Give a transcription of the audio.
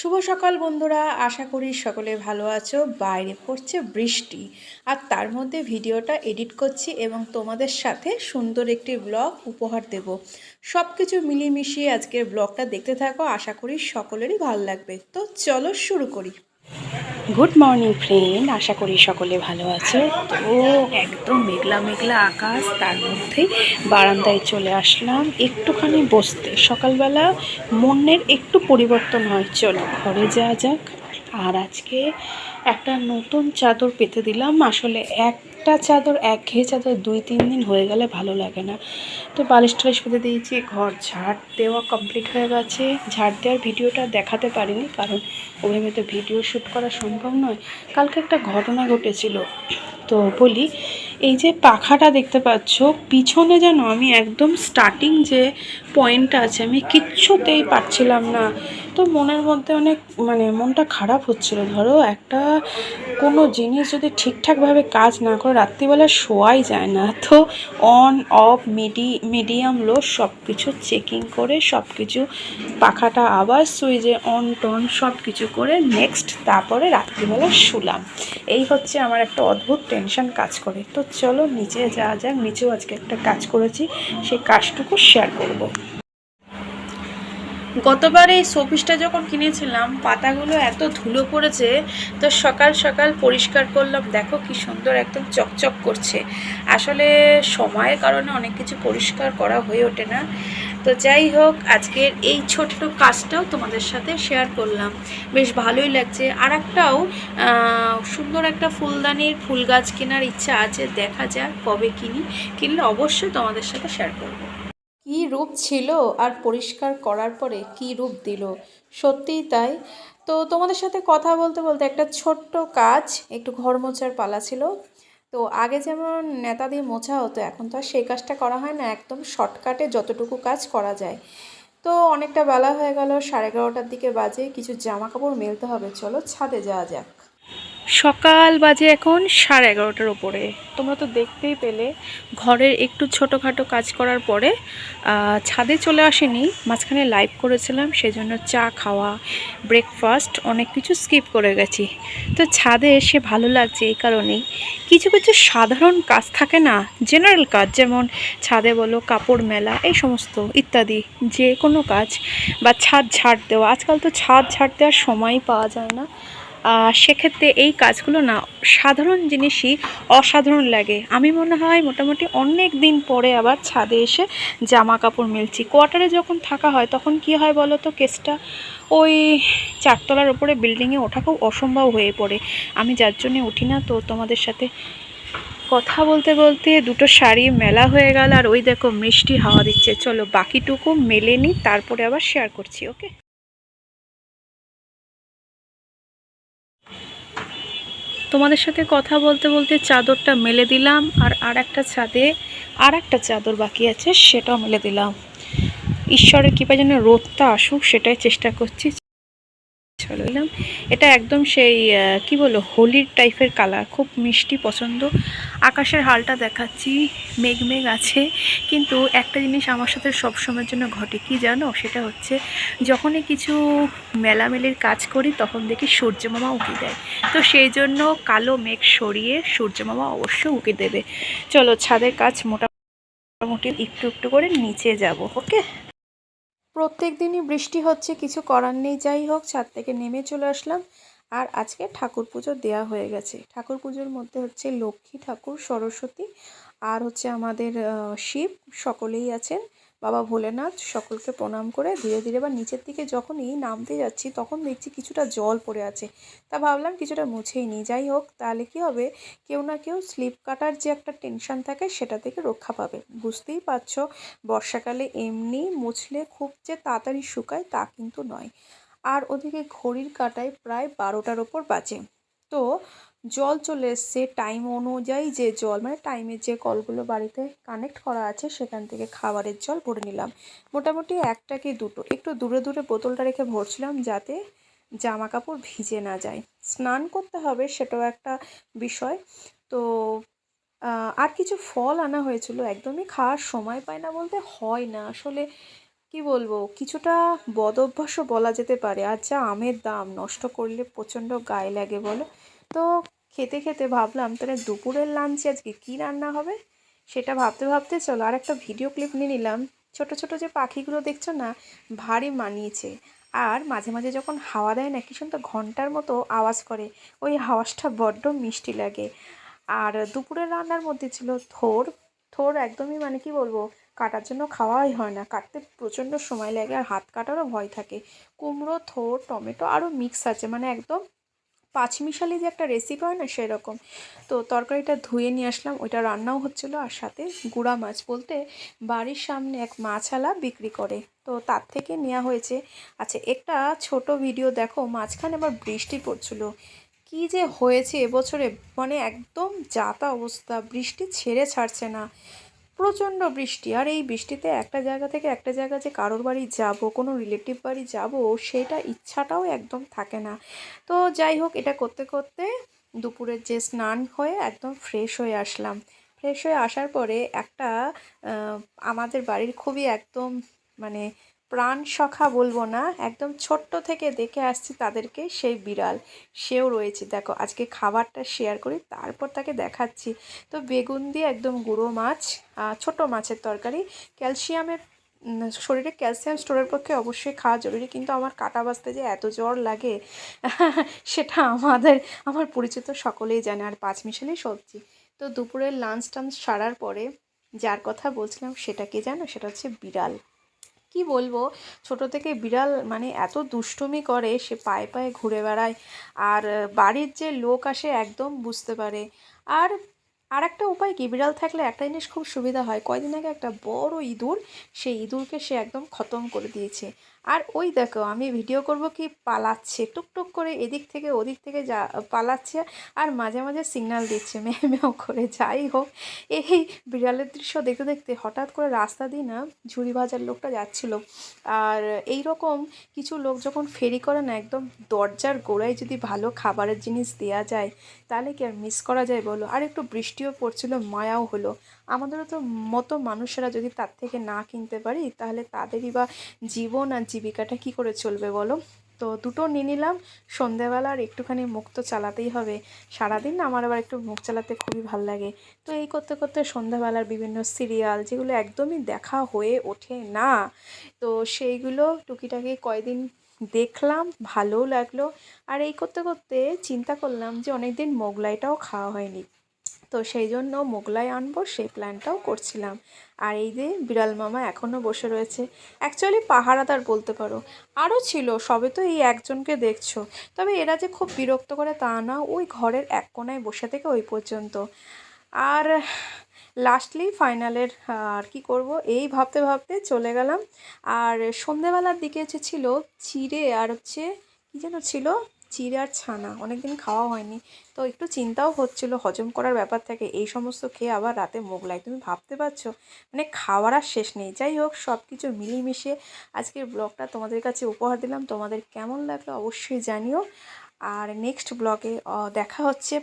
শুভ সকাল বন্ধুরা, আশা করি সকলে ভালো আছো। বাইরে পড়ছে বৃষ্টি। আর তার মধ্যে ভিডিওটা এডিট করছি এবং তোমাদের সাথে সুন্দর একটি ব্লগ উপহার দেব। সব কিছু মিলিয়ে মিশিয়ে আজকের ব্লগটা দেখতে থাকো, আশা করি সকলেরই ভালো লাগবে। তো চলো শুরু করি। গুড মর্নিং ফ্রেন্ড আশা করি সকলে ভালো আছে। তো একদম মেঘলা মেঘলা আকাশ, তার মধ্যেই বারান্দায় চলে আসলাম। একটুখানি বসতে। সকালবেলা মনের একটু পরিবর্তন হয়। চলো, ঘরে যাওয়া যাক। আর আজকে একটা নতুন চাদর পেতে দিলাম। আসলে একটা চাদর এক ঘেয়ে চাদর দুই, তিন দিন হয়ে গেলে ভালো লাগে না। তো বালিশ টালিশ পেতে দিয়েছি, ঘর ঝাড় দেওয়া কমপ্লিট হয়ে গেছে। ঝাড় দেওয়ার ভিডিওটা দেখাতে পারিনি কারণ ওভাবে তো ভিডিও শ্যুট করা সম্ভব নয়। কালকে একটা ঘটনা ঘটেছিল। তো বলি, এই যে পাখাটা দেখতে পাচ্ছ, পিছনে যেন আমি একদম স্টার্টিং যে পয়েন্টটা আছে, আমি কিচ্ছুতেই পারছিলাম না। তো মনের মধ্যে অনেক মানে মনটা খারাপ হচ্ছিল। ধরো একটা, কোনো জিনিস যদি ঠিকঠাকভাবে কাজ না করে, রাত্রিবেলা শোয়াই যায় না। তো অন অফ মিডি মিডিয়াম লো সব কিছু চেকিং করে সব কিছু পাখাটা আবার সুইচে অন টন সব কিছু করে নেক্সট তারপরে রাত্রিবেলা শুলাম। এই হচ্ছে আমার একটা অদ্ভুত টেনশন কাজ করে। তো চলো নিচে যাওয়া যাক। নিচেও আজকে একটা কাজ করেছি সেই কাজটুকু শেয়ার করব। গতবার এই শোপিসটা যখন কিনেছিলাম, পাতাগুলো এত ধুলো পড়েছে, তো সকাল সকাল পরিষ্কার করলাম। দেখো কি সুন্দর একদম চকচক করছে। আসলে সময়ের কারণে অনেক কিছু পরিষ্কার করা হয়ে ওঠে না। তো যাই হোক, আজকের এই ছোট্ট কাজটাও তোমাদের সাথে শেয়ার করলাম। বেশ ভালোই লাগছে। আর একটাও সুন্দর একটা ফুলদানির ফুল গাছ কেনার ইচ্ছা আছে, দেখা যাক কবে কিনি। কিনলে অবশ্যই তোমাদের সাথে শেয়ার করব। কি রূপ ছিল আর পরিষ্কার করার পরে কি রূপ দিল? সত্যিই তাই। তো তোমাদের সাথে কথা বলতে বলতে একটা ছোট্ট কাজ, একটু ঘর মোছার পালা ছিল। তো আগে যেমন নেতা দিয়ে মোছা হতো, এখন তো আর সেই কাজটা করা হয় না, একদম শর্টকাটে যতটুকু কাজ করা যায়। তো অনেকটা বেলা হয়ে গেল, সাড়ে এগারোটার দিকে বাজে, কিছু জামা কাপড় মেলতে হবে, চলো ছাদে যাওয়া যাক। সকাল বাজে এখন সাড়ে এগারোটার ওপরে তোমরা তো দেখতেই পেলে, ঘরের একটু ছোটোখাটো কাজ করার পরে ছাদে চলে আসেনি, মাঝখানে লাইভ করেছিলাম, সেজন্য চা খাওয়া ব্রেকফাস্ট অনেক কিছু স্কিপ করে গেছি। তো ছাদে এসে ভালো লাগছে এই কারণেই। কিছু কিছু সাধারণ কাজ থাকে না জেনারেল কাজ, যেমন ছাদে বলো, কাপড় মেলা, এই সমস্ত ইত্যাদি, যে কোনো কাজ, বা ছাদ ঝাড় দেওয়া। আজকাল তো ছাদ ঝাড় দেওয়ার সময়ই পাওয়া যায় না। সেক্ষেত্রে এই কাজগুলো না সাধারণ জিনিসই অসাধারণ লাগে। আমি মনে হয় মোটামুটি অনেক দিন পরে আবার ছাদে এসে জামা কাপড় মেলছি। কোয়ার্টারে যখন থাকা হয় তখন কি হয় বলো তো কেসটা? ওই চারতলার ওপরে বিল্ডিংয়ে ওঠা খুব অসম্ভব হয়ে পড়ে। আমি যার জন্যে উঠি না তো তোমাদের সাথে কথা বলতে বলতে দুটো শাড়ি মেলা হয়ে গেল আর ওই দেখো মিষ্টি হাওয়া দিচ্ছে। চলো বাকিটুকু মেলে নিই, তারপরে আবার শেয়ার করছি ওকে তোমাদের সাথে কথা বলতে বলতে চাদরটা মেলে দিলাম আর আর একটা ছাদে আর একটা চাদর বাকি আছে, সেটাও মেলে দিলাম। ঈশ্বরের কৃপা যেন রোদটা আসুক, সেটাই চেষ্টা করছি এলাম। এটা একদম সেই কি বলো হোলির টাইপের কালার খুব মিষ্টি পছন্দ। আকাশের হালটা দেখাচ্ছি, মেঘ মেঘ আছে। কিন্তু একটা জিনিস আমার সাথে সবসময়ের জন্য ঘটে, কি জানো? সেটা হচ্ছে যখনই কিছু মেলামেলির কাজ করি, তখন দেখি সূর্য মামা উঁকি দেয়। তো সেই জন্য কালো মেঘ সরিয়ে সূর্য মামা অবশ্যই উঁকি দেবে। চলো ছাদের কাজ মোটা মোটামুটি একটু একটু করে নিচে যাব ওকে প্রত্যেক দিনই বৃষ্টি হচ্ছে, কিছু করার নেই, যাই হোক, ছাদ থেকে নেমে চলে আসলাম। আর আজকে ঠাকুর পুজো দেওয়া হয়ে গেছে। ঠাকুর পুজোর মধ্যে হচ্ছে লক্ষ্মী ঠাকুর, সরস্বতী, আর হচ্ছে আমাদের শিব, সকলেই আছেন। বাবা ভোলেনাথ সকলকে প্রণাম করে ধীরে ধীরে বা নিচের দিকে যখনই নামতে যাচ্ছি, তখন দেখছি কিছুটা জল পড়ে আছে। তা ভাবলাম কিছুটা মুছেই নিই। যাই হোক, তাহলে কি হবে? কেউ না কেউ স্লিপ কাটার যে একটা টেনশন থাকে, সেটা থেকে রক্ষা পাবে। বুঝতেই পারছ, বর্ষাকালে এমনি মুছলে খুব যে তাড়াতাড়ি শুকায় তা কিন্তু নয়। আর ওদিকে ঘড়ির কাটায় প্রায় বারোটার ওপর বাজে। তো জল চলে এসছে টাইম অনুযায়ী যে জল মানে টাইমের যে কলগুলো বাড়িতে কানেক্ট করা আছে, সেখান থেকে খাবারের জল ভরে নিলাম। মোটামুটি একটা কি দুটো, একটু দূরে দূরে বোতলটা রেখে ভরছিলাম যাতে জামা কাপড় ভিজে না যায়। স্নান করতে হবে সেটাও একটা বিষয়। তো আর কিছু ফল আনা হয়েছিল, একদমই খাওয়ার সময় পায় না বলতে হয় না। আসলে কি বলব, কিছুটা বদ অভ্যাসও বলা যেতে পারে। আর যা আমের দাম নষ্ট করলে প্রচণ্ড গায়ে লাগে বলো। তো খেতে খেতে ভাবলাম, তাহলে দুপুরের লাঞ্চে আজকে কী রান্না হবে? সেটা ভাবতে ভাবতে চলো আর একটা ভিডিও ক্লিপ নিয়ে নিলাম। ছোট ছোট যে পাখিগুলো দেখছ না, ভারী মানিয়েছে। আর মাঝে মাঝে যখন হাওয়া দেয় না, কি সুন্দর ঘণ্টার মতো আওয়াজ করে। ওই আওয়াজটা বড্ড মিষ্টি লাগে। আর দুপুরের রান্নার মধ্যে ছিল থোর। থোর একদমই মানে কি বলব, কাটার জন্য খাওয়াই হয় না। কাটতে প্রচণ্ড সময় লাগে আর হাত কাটারও ভয় থাকে। কুমড়ো, থোর, টমেটো আরও মিক্স আছে। মানে একদম পাঁচমিশালি যে একটা রেসিপি হয় না সেরকম। তো তরকারিটা ধুয়ে নিয়ে আসলাম, ওইটা রান্নাও হচ্ছিল আর সাথে গুঁড়া মাছ বলতে বাড়ির সামনে এক মাছালা বিক্রি করে। তো তার থেকে নেওয়া হয়েছে। আচ্ছা একটা ছোট ভিডিও দেখো, মাঝখানে আবার বৃষ্টি পড়ছিল। কি যে হয়েছে এবছরে মানে একদম যাতা অবস্থা, বৃষ্টি ছেড়ে ছাড়ছে না। প্রচণ্ড বৃষ্টি। আর এই বৃষ্টিতে একটা জায়গা থেকে একটা জায়গা যে কারোর বাড়ি যাব, কোনো রিলেটিভ বাড়ি যাব, সেটা ইচ্ছাটাও একদম থাকে না। তো যাই হোক, এটা করতে করতে দুপুরের যে স্নান হয়ে একদম ফ্রেশ হয়ে আসলাম। ফ্রেশ হয়ে আসার পরে একটা আমাদের বাড়ির খুবই একদম মানে প্রাণ সখা বলব না, একদম ছোট্ট থেকে দেখে আসছি তাদেরকে সেই বিড়াল। সেও রয়েছে। দেখো, আজকে খাবারটা শেয়ার করি, তারপর তাকে দেখাচ্ছি। তো বেগুন দিয়ে একদম গুঁড়ো মাছ ছোট মাছের তরকারি। ক্যালসিয়ামের শরীরে ক্যালসিয়াম স্টোরের পক্ষে অবশ্যই খাওয়া জরুরি, কিন্তু আমার কাটা বাজতে যে এত জ্বর লাগে, সেটা আমাদের, আমার পরিচিত সকলেই জানে, আর পাঁচ মিশালি সবজি। তো দুপুরের লাঞ্চ টাঞ্চ সারার পরে, যার কথা বলছিলাম সেটা কে জানো? সেটা হচ্ছে বিড়াল। কি বলব? ছোট থেকে বিড়াল মানে এত দুষ্টুমি করে, সে পায়ে পায়ে ঘুরে বেড়ায়। আর বাড়ির যে লোক আসে একদম বুঝতে পারে। আর আর একটা উপায় কি? বিড়াল থাকলে একটা জিনিস খুব সুবিধা হয়। কয়দিন আগে একটা বড় ইঁদুর, সেই ইঁদুরকে সে একদম খতম করে দিয়েছে। আর ওই দেখো, আমি ভিডিও করব কি পালাচ্ছে, টুকটুক করে এদিক থেকে ওদিক থেকে যা, পালাচ্ছে আর মাঝে মাঝে সিগন্যাল দিচ্ছে, মেয়ে মেয়েও করে। যাই হোক, এই বিড়ালের দৃশ্য দেখতে দেখতে হঠাৎ করে রাস্তা দিয়ে না ঝুড়ি ভাজার লোকটা যাচ্ছিল। আর এই রকম কিছু লোক যখন ফেরি করে না, একদম দরজার গোড়ায় যদি ভালো খাবারের জিনিস দেওয়া যায়, তাহলে কি আর মিস করা যায় বলো? আর একটু বৃষ্টিও পড়ছিল, মায়াও হলো। আমাদেরও তো মতো মানুষেরা যদি তার থেকে না কিনতে পারি, তাহলে তাদেরই বা জীবন আর জীবিকাটা কি করে চলবে বলো? তো দুটো নিয়ে নিলাম সন্ধেবেলা আর একটুখানি মুখ তো চালাতেই হবে। সারাদিন আমার আবার একটু মুখ চালাতে খুবই ভালো লাগে। তো এই করতে করতে সন্ধ্যাবেলার বিভিন্ন সিরিয়াল যেগুলো একদমই দেখা হয়ে ওঠে না, তো সেইগুলো টুকিটাকি কয়দিন দেখলাম, ভালোও লাগল। আর এই করতে করতে চিন্তা করলাম যে অনেক দিন মোগলাইটাও খাওয়া হয়নি। তো সেই জন্য মোগলাই আনব, সেই প্ল্যানটাও করছিলাম। আর এই যে বিড়াল মামা এখনও বসে রয়েছে। অ্যাকচুয়ালি পাহারাদার বলতে পারো। আরও ছিল, সবে তো এই একজনকে দেখছ। তবে এরা যে খুব বিরক্ত করে তা না, ওই ঘরের এক কোনায় বসে থেকে ওই পর্যন্ত। আর লাস্টলি ফাইনালের আর কি করব? এই ভাবতে ভাবতে চলে গেলাম। আর সন্ধেবেলার দিকে হচ্ছে ছিল, চিড়ে আর হচ্ছে, কী যেন ছিল? চিড়ে আর ছানা, অনেকদিন খাওয়া হয়নি। তো একটু চিন্তাও হচ্ছিল হজম করার ব্যাপার থাকে, এই সমস্ত খেয়ে আবার রাতে মোগলাই তুমি ভাবতে পারছ? মানে খাওয়ার আর শেষ নেই। যাই হোক সব কিছু মিলিয়ে আজকের ব্লগটা তোমাদের কাছে উপহার দিলাম। তোমাদের কেমন লাগল অবশ্যই জানিও। আর নেক্সট ব্লগে দেখা হচ্ছে।